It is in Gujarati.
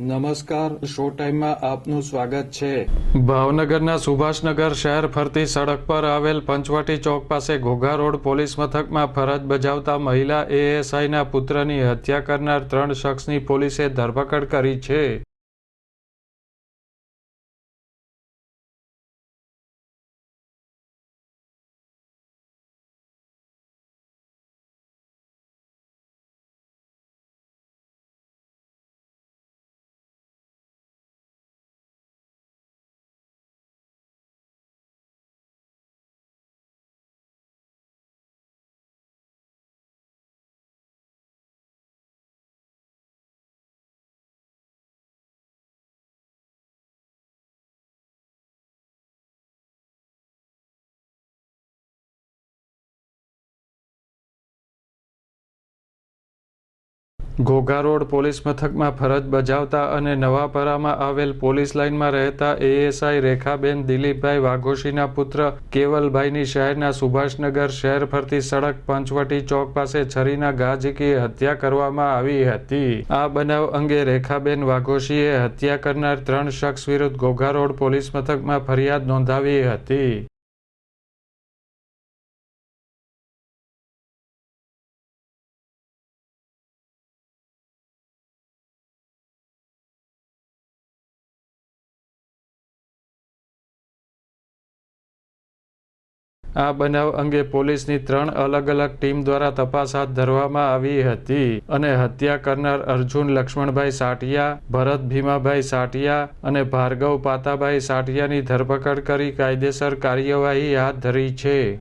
નમસ્કાર, શો ટાઈમમાં આપનું સ્વાગત છે. ભાવનગરના સુભાષનગર શહેર ફરતી સડક પર આવેલ પંચવટી ચોક પાસે ઘોઘા રોડ પોલીસ મથકમાં ફરજ બજાવતા મહિલા એએસઆઈના પુત્રની હત્યા કરનાર ત્રણ શખ્સની પોલીસે ધરપકડ કરી છે. ઘોઘા રોડ પોલીસ મથકમાં ફરજ બજાવતા અને નવાપરામાં આવેલ પોલીસ લાઇનમાં રહેતા એએસઆઈ રેખાબેન દિલીપભાઈ વાઘોશીના પુત્ર કેવલભાઈની શહેરના સુભાષનગર શહેર ફરતી સડક પંચવટી ચોક પાસે છરીના ઘા ઝીકી હત્યા કરવામાં આવી હતી. આ બનાવ અંગે રેખાબેન વાઘોશીએ હત્યા કરનાર ત્રણ શખ્સ વિરુદ્ધ ઘોઘા રોડ પોલીસ મથકમાં ફરિયાદ નોંધાવી હતી. આ બનાવ અંગે પોલીસની ત્રણ અલગ અલગ ટીમ દ્વારા તપાસ હાથ ધરવામાં આવી હતી અને હત્યા કરનાર અર્જુન, લક્ષ્મણભાઈ સાટિયા, ભરત ભીમાભાઈ સાટિયા અને ભાર્ગવ પાતાભાઈ સાટિયાની ધરપકડ કરી કાયદેસર કાર્યવાહી હાથ ધરી છે.